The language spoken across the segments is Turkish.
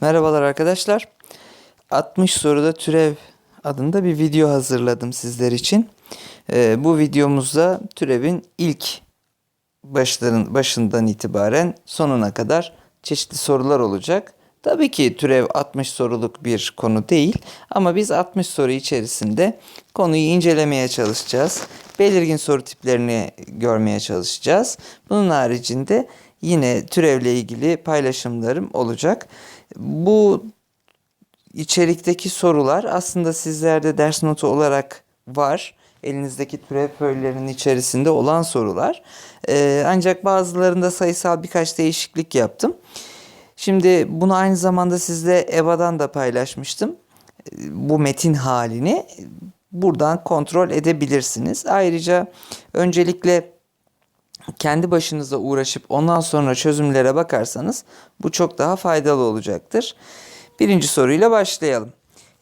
Merhabalar arkadaşlar. 60 soruda türev adında bir video hazırladım sizler için. Ee, bu videomuzda türevin ilk başların, başından itibaren sonuna kadar çeşitli sorular olacak. Tabii ki türev 60 soruluk bir konu değil ama biz 60 soru içerisinde konuyu incelemeye çalışacağız. Belirgin soru tiplerini görmeye çalışacağız. Bunun haricinde yine türevle ilgili paylaşımlarım olacak. Bu içerikteki sorular aslında sizlerde ders notu olarak var. Elinizdeki türev föylerinin içerisinde olan sorular. Ee, ancak bazılarında sayısal birkaç değişiklik yaptım. Şimdi bunu aynı zamanda sizle EVA'dan da paylaşmıştım. Ee, Bu metin halini buradan kontrol edebilirsiniz. Ayrıca öncelikle kendi başınıza uğraşıp ondan sonra çözümlere bakarsanız bu çok daha faydalı olacaktır. Birinci soruyla başlayalım.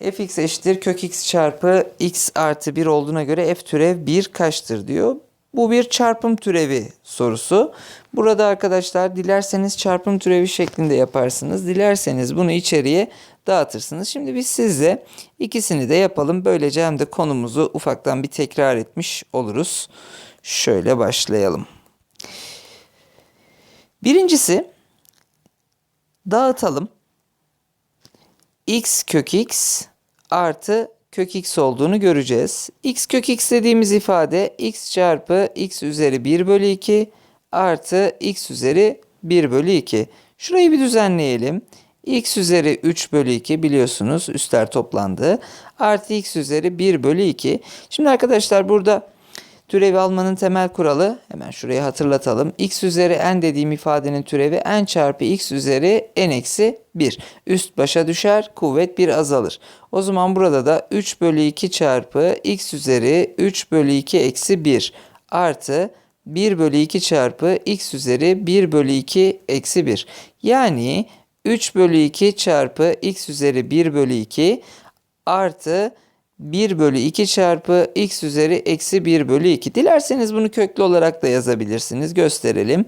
fx eşittir kök x çarpı x artı 1 olduğuna göre f türev 1 kaçtır diyor. Bu bir çarpım türevi sorusu. Burada arkadaşlar dilerseniz çarpım türevi şeklinde yaparsınız. Dilerseniz bunu içeriye dağıtırsınız. Şimdi biz sizle ikisini de yapalım. Böylece hem de konumuzu ufaktan bir tekrar etmiş oluruz. Şöyle başlayalım. Birincisi dağıtalım. x kök x artı kök x olduğunu göreceğiz. x kök x dediğimiz ifade x çarpı x üzeri 1 bölü 2 artı x üzeri 1 bölü 2. Şurayı bir düzenleyelim. x üzeri 3 bölü 2 biliyorsunuz üstler toplandı. Artı x üzeri 1 bölü 2. Şimdi arkadaşlar burada Türevi almanın temel kuralı hemen şuraya hatırlatalım. x üzeri n dediğim ifadenin türevi n çarpı x üzeri n eksi 1. Üst başa düşer kuvvet 1 azalır. O zaman burada da 3 bölü 2 çarpı x üzeri 3 bölü 2 eksi 1 artı 1 bölü 2 çarpı x üzeri 1 bölü 2 eksi 1. Yani 3 bölü 2 çarpı x üzeri 1 bölü 2 artı 1 bölü 2 çarpı x üzeri eksi 1 bölü 2. Dilerseniz bunu köklü olarak da yazabilirsiniz. Gösterelim.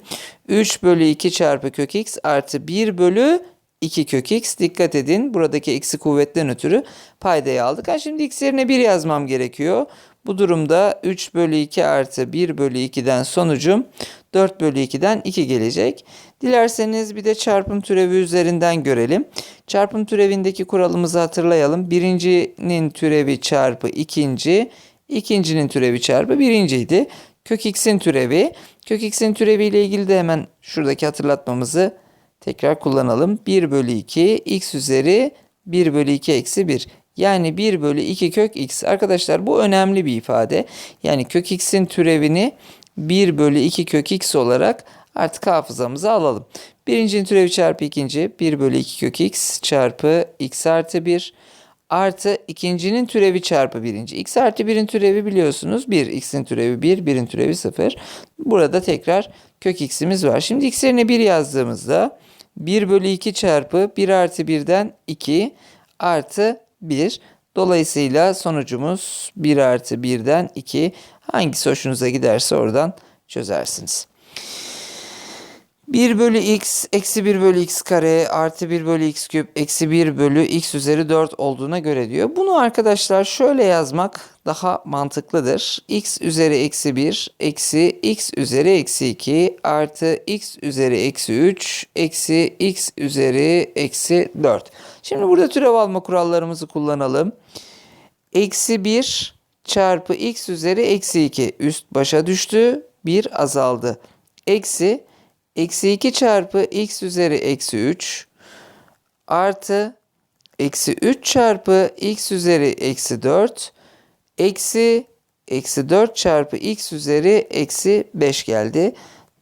3 bölü 2 çarpı kök x artı 1 bölü 2 kök x. Dikkat edin buradaki eksi kuvvetten ötürü paydayı aldık. Ha, şimdi x yerine 1 yazmam gerekiyor. Bu durumda 3 bölü 2 artı 1 bölü 2'den sonucum 4 bölü 2'den 2 gelecek. Dilerseniz bir de çarpım türevi üzerinden görelim. Çarpım türevindeki kuralımızı hatırlayalım. Birincinin türevi çarpı ikinci, ikincinin türevi çarpı birinciydi. Kök x'in türevi. Kök x'in türevi ile ilgili de hemen şuradaki hatırlatmamızı tekrar kullanalım. 1 bölü 2 x üzeri 1 bölü 2 eksi 1. Yani 1 bölü 2 kök x. Arkadaşlar bu önemli bir ifade. Yani kök x'in türevini 1 bölü 2 kök x olarak artık hafızamıza alalım. Birincinin türevi çarpı ikinci 1 bölü 2 kök x çarpı x artı 1 artı ikincinin türevi çarpı birinci. x artı 1'in türevi biliyorsunuz 1. x'in türevi 1, 1'in türevi 0. Burada tekrar kök x'imiz var. Şimdi x yerine 1 yazdığımızda 1 bölü 2 çarpı 1 artı 1'den 2 artı 1. Dolayısıyla sonucumuz 1 artı 1'den 2. Hangisi hoşunuza giderse oradan çözersiniz. 1 bölü x eksi 1 bölü x kare artı 1 bölü x küp eksi 1 bölü x üzeri 4 olduğuna göre diyor. Bunu arkadaşlar şöyle yazmak daha mantıklıdır. x üzeri eksi 1 eksi x üzeri eksi 2 artı x üzeri eksi 3 eksi x üzeri eksi 4. Şimdi burada türev alma kurallarımızı kullanalım. Eksi 1 çarpı x üzeri eksi 2 üst başa düştü. 1 azaldı. Eksi eksi 2 çarpı x üzeri eksi 3 artı eksi 3 çarpı x üzeri eksi 4 eksi eksi 4 çarpı x üzeri eksi 5 geldi.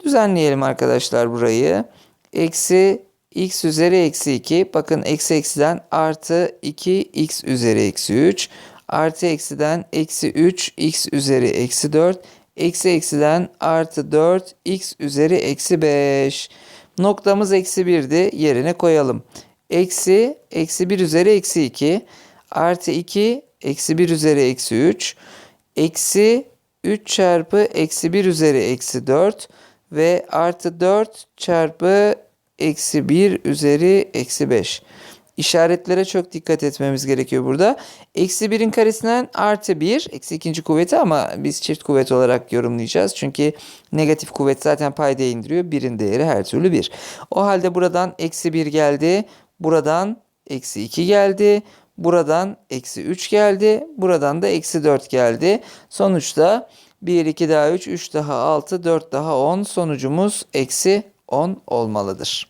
Düzenleyelim arkadaşlar burayı. Eksi x üzeri eksi 2 bakın eksi eksiden artı 2 x üzeri eksi 3 artı eksiden eksi 3 x üzeri eksi 4 eksi eksiden artı 4 x üzeri eksi 5. Noktamız eksi 1'di yerine koyalım. Eksi eksi 1 üzeri eksi 2 artı 2 eksi 1 üzeri eksi 3 eksi 3 çarpı eksi 1 üzeri eksi 4 ve artı 4 çarpı eksi 1 üzeri eksi 5. işaretlere çok dikkat etmemiz gerekiyor burada. Eksi 1'in karesinden artı 1. Eksi ikinci kuvveti ama biz çift kuvvet olarak yorumlayacağız. Çünkü negatif kuvvet zaten paydaya indiriyor. 1'in değeri her türlü 1. O halde buradan eksi 1 geldi. Buradan eksi 2 geldi. Buradan eksi 3 geldi. Buradan da eksi 4 geldi. Sonuçta 1, 2 daha 3, 3 daha 6, 4 daha 10. Sonucumuz eksi 10 olmalıdır.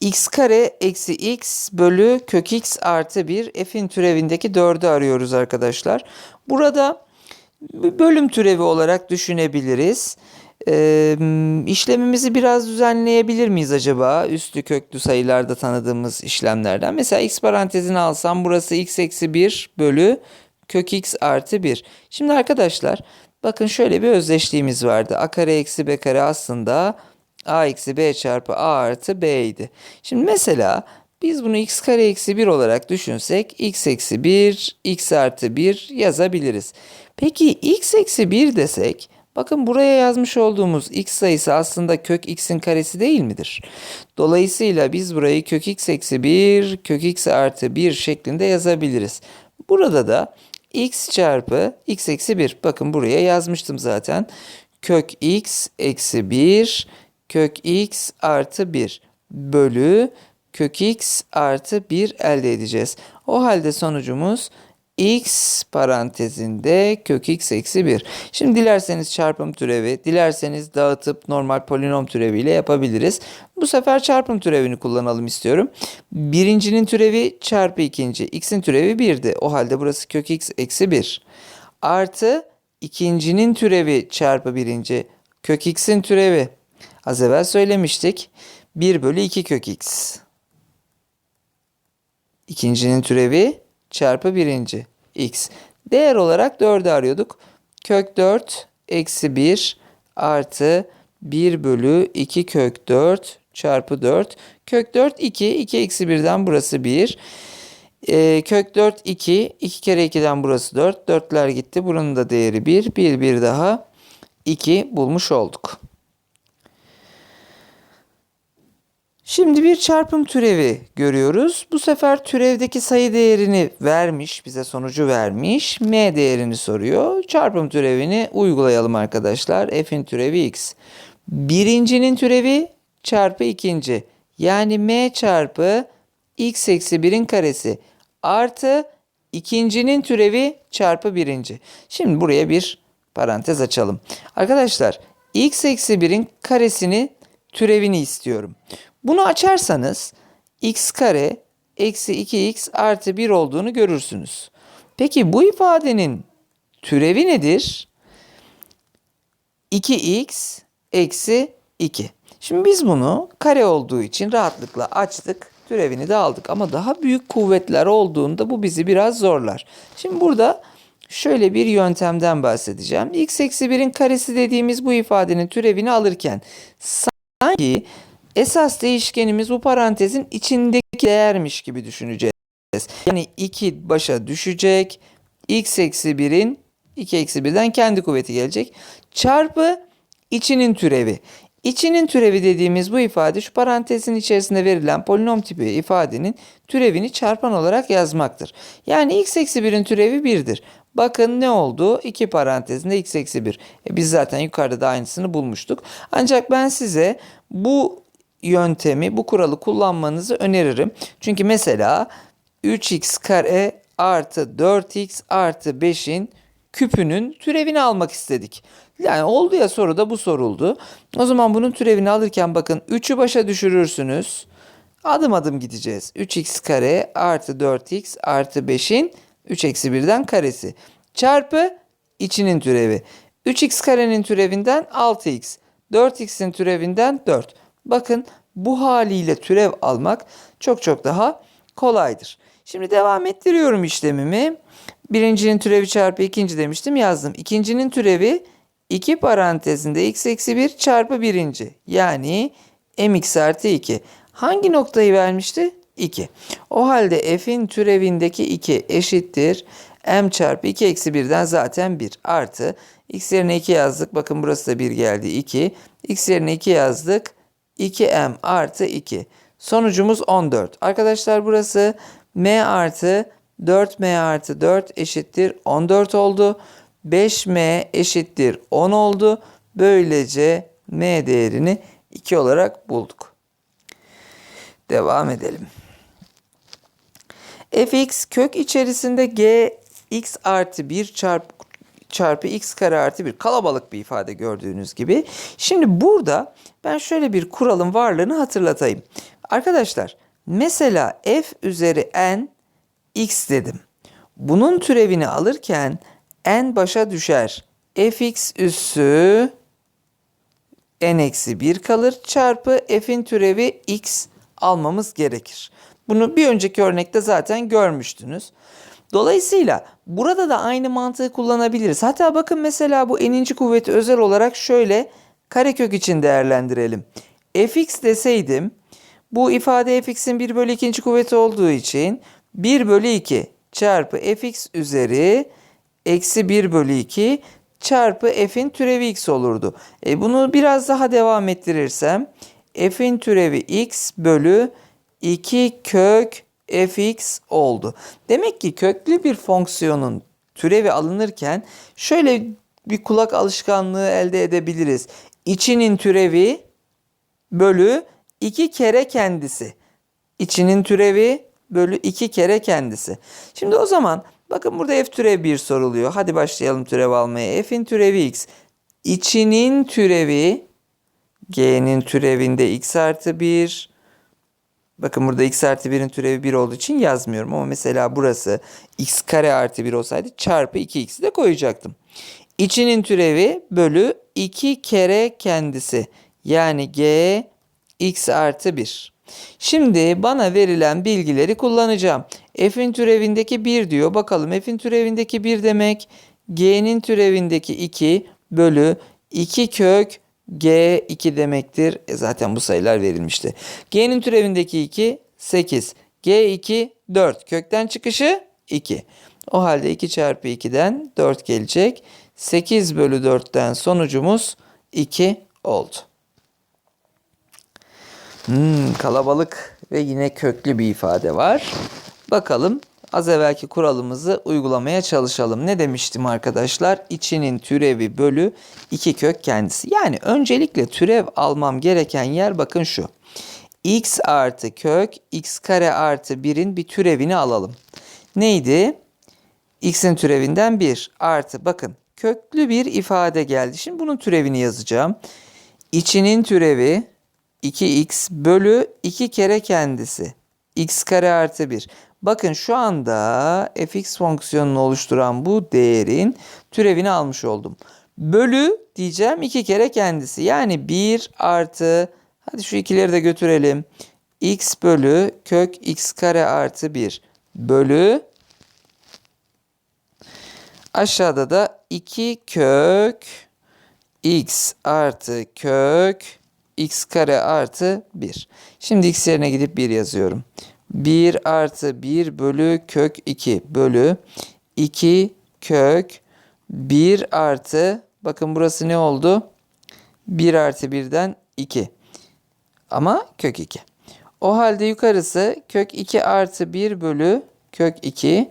x kare eksi x bölü kök x artı 1 f'in türevindeki 4'ü arıyoruz arkadaşlar. Burada bölüm türevi olarak düşünebiliriz. Ee, işlemimizi biraz düzenleyebilir miyiz acaba? Üstü köklü sayılarda tanıdığımız işlemlerden. Mesela x parantezini alsam burası x eksi 1 bölü kök x artı 1. Şimdi arkadaşlar bakın şöyle bir özdeşliğimiz vardı. a kare eksi b kare aslında a eksi b çarpı a artı b idi. Şimdi mesela biz bunu x kare eksi 1 olarak düşünsek x eksi 1 x artı 1 yazabiliriz. Peki x eksi 1 desek bakın buraya yazmış olduğumuz x sayısı aslında kök x'in karesi değil midir? Dolayısıyla biz burayı kök x eksi 1 kök x artı 1 şeklinde yazabiliriz. Burada da x çarpı x eksi 1 bakın buraya yazmıştım zaten. Kök x eksi 1 kök x artı 1 bölü kök x artı 1 elde edeceğiz. O halde sonucumuz x parantezinde kök x eksi 1. Şimdi dilerseniz çarpım türevi, dilerseniz dağıtıp normal polinom türeviyle yapabiliriz. Bu sefer çarpım türevini kullanalım istiyorum. Birincinin türevi çarpı ikinci. x'in türevi 1'di. O halde burası kök x eksi 1. Artı ikincinin türevi çarpı birinci. Kök x'in türevi. Az evvel söylemiştik. 1 bölü 2 kök x. İkincinin türevi çarpı birinci x. Değer olarak 4'ü arıyorduk. Kök 4 eksi 1 artı 1 bölü 2 kök 4 çarpı 4. Kök 4 2. 2 eksi 1'den burası 1. Ee, kök 4 2. 2 kere 2'den burası 4. 4'ler gitti. Buranın da değeri 1. 1 1 daha 2 bulmuş olduk. Şimdi bir çarpım türevi görüyoruz. Bu sefer türevdeki sayı değerini vermiş, bize sonucu vermiş. M değerini soruyor. Çarpım türevini uygulayalım arkadaşlar. F'in türevi x. Birincinin türevi çarpı ikinci. Yani M çarpı x eksi 1'in karesi artı ikincinin türevi çarpı birinci. Şimdi buraya bir parantez açalım. Arkadaşlar x eksi 1'in karesini türevini istiyorum. Bunu açarsanız x kare eksi 2x artı 1 olduğunu görürsünüz. Peki bu ifadenin türevi nedir? 2x eksi 2. Şimdi biz bunu kare olduğu için rahatlıkla açtık. Türevini de aldık. Ama daha büyük kuvvetler olduğunda bu bizi biraz zorlar. Şimdi burada şöyle bir yöntemden bahsedeceğim. x eksi 1'in karesi dediğimiz bu ifadenin türevini alırken sanki esas değişkenimiz bu parantezin içindeki değermiş gibi düşüneceğiz. Yani 2 başa düşecek. x eksi 1'in 2 eksi 1'den kendi kuvveti gelecek. Çarpı içinin türevi. İçinin türevi dediğimiz bu ifade şu parantezin içerisinde verilen polinom tipi ifadenin türevini çarpan olarak yazmaktır. Yani x eksi 1'in türevi 1'dir. Bakın ne oldu? 2 parantezinde x eksi 1. E biz zaten yukarıda da aynısını bulmuştuk. Ancak ben size bu yöntemi, bu kuralı kullanmanızı öneririm. Çünkü mesela 3x kare artı 4x artı 5'in küpünün türevini almak istedik. Yani oldu ya soruda bu soruldu. O zaman bunun türevini alırken bakın 3'ü başa düşürürsünüz. Adım adım gideceğiz. 3x kare artı 4x artı 5'in 3 eksi 1'den karesi. Çarpı içinin türevi. 3x karenin türevinden 6x. 4x'in türevinden 4. Bakın bu haliyle türev almak çok çok daha kolaydır. Şimdi devam ettiriyorum işlemimi. Birincinin türevi çarpı ikinci demiştim yazdım. İkincinin türevi 2 parantezinde x eksi 1 çarpı birinci. Yani mx artı 2. Hangi noktayı vermişti? 2. O halde f'in türevindeki 2 eşittir. m çarpı 2 eksi 1'den zaten 1 artı. x yerine 2 yazdık. Bakın burası da 1 geldi 2. x yerine 2 yazdık. 2m artı 2. Sonucumuz 14. Arkadaşlar burası m artı 4m artı 4 eşittir 14 oldu. 5m eşittir 10 oldu. Böylece m değerini 2 olarak bulduk. Devam edelim. fx kök içerisinde g x artı 1 çarpı çarpı x kare artı 1 kalabalık bir ifade gördüğünüz gibi. Şimdi burada ben şöyle bir kuralın varlığını hatırlatayım. Arkadaşlar mesela f üzeri n x dedim. Bunun türevini alırken n başa düşer. fx üssü n eksi 1 kalır çarpı f'in türevi x almamız gerekir. Bunu bir önceki örnekte zaten görmüştünüz. Dolayısıyla burada da aynı mantığı kullanabiliriz. Hatta bakın mesela bu n'inci kuvveti özel olarak şöyle karekök için değerlendirelim. fx deseydim bu ifade fx'in 1 bölü 2. kuvveti olduğu için 1 bölü 2 çarpı fx üzeri eksi 1 bölü 2 çarpı f'in türevi x olurdu. E bunu biraz daha devam ettirirsem f'in türevi x bölü 2 kök fx oldu. Demek ki köklü bir fonksiyonun türevi alınırken şöyle bir kulak alışkanlığı elde edebiliriz. İçinin türevi bölü 2 kere kendisi. İçinin türevi bölü 2 kere kendisi. Şimdi o zaman bakın burada f türevi 1 soruluyor. Hadi başlayalım türev almaya. f'in türevi x. İçinin türevi g'nin türevinde x artı 1 Bakın burada x artı 1'in türevi 1 olduğu için yazmıyorum. Ama mesela burası x kare artı 1 olsaydı çarpı 2x'i de koyacaktım. İçinin türevi bölü 2 kere kendisi. Yani g x artı 1. Şimdi bana verilen bilgileri kullanacağım. F'in türevindeki 1 diyor. Bakalım f'in türevindeki 1 demek g'nin türevindeki 2 bölü 2 kök G2 demektir. E zaten bu sayılar verilmişti. G'nin türevindeki 2 8. G2 4. Kökten çıkışı 2. O halde 2 çarpı 2'den 4 gelecek. 8 bölü 4'ten sonucumuz 2 oldu. Hmm, kalabalık ve yine köklü bir ifade var. Bakalım az evvelki kuralımızı uygulamaya çalışalım. Ne demiştim arkadaşlar? İçinin türevi bölü 2 kök kendisi. Yani öncelikle türev almam gereken yer bakın şu. x artı kök x kare artı 1'in bir türevini alalım. Neydi? x'in türevinden 1 artı bakın köklü bir ifade geldi. Şimdi bunun türevini yazacağım. İçinin türevi 2x bölü 2 kere kendisi. x kare artı 1. Bakın şu anda fx fonksiyonunu oluşturan bu değerin türevini almış oldum. Bölü diyeceğim iki kere kendisi. Yani 1 artı hadi şu ikileri de götürelim. x bölü kök x kare artı 1 bölü aşağıda da 2 kök x artı kök x kare artı 1. Şimdi x yerine gidip 1 yazıyorum. 1 artı 1 bölü kök 2 bölü 2 kök 1 artı bakın burası ne oldu? 1 artı 1'den 2 ama kök 2. O halde yukarısı kök 2 artı 1 bölü kök 2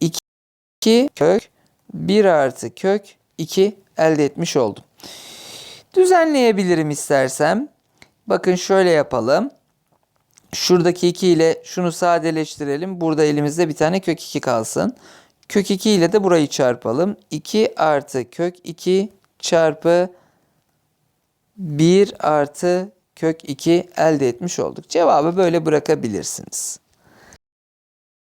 2 kök 1 artı kök 2 elde etmiş oldum. Düzenleyebilirim istersem. Bakın şöyle yapalım. Şuradaki 2 ile şunu sadeleştirelim. Burada elimizde bir tane kök 2 kalsın. Kök 2 ile de burayı çarpalım. 2 artı kök 2 çarpı 1 artı kök 2 elde etmiş olduk. Cevabı böyle bırakabilirsiniz.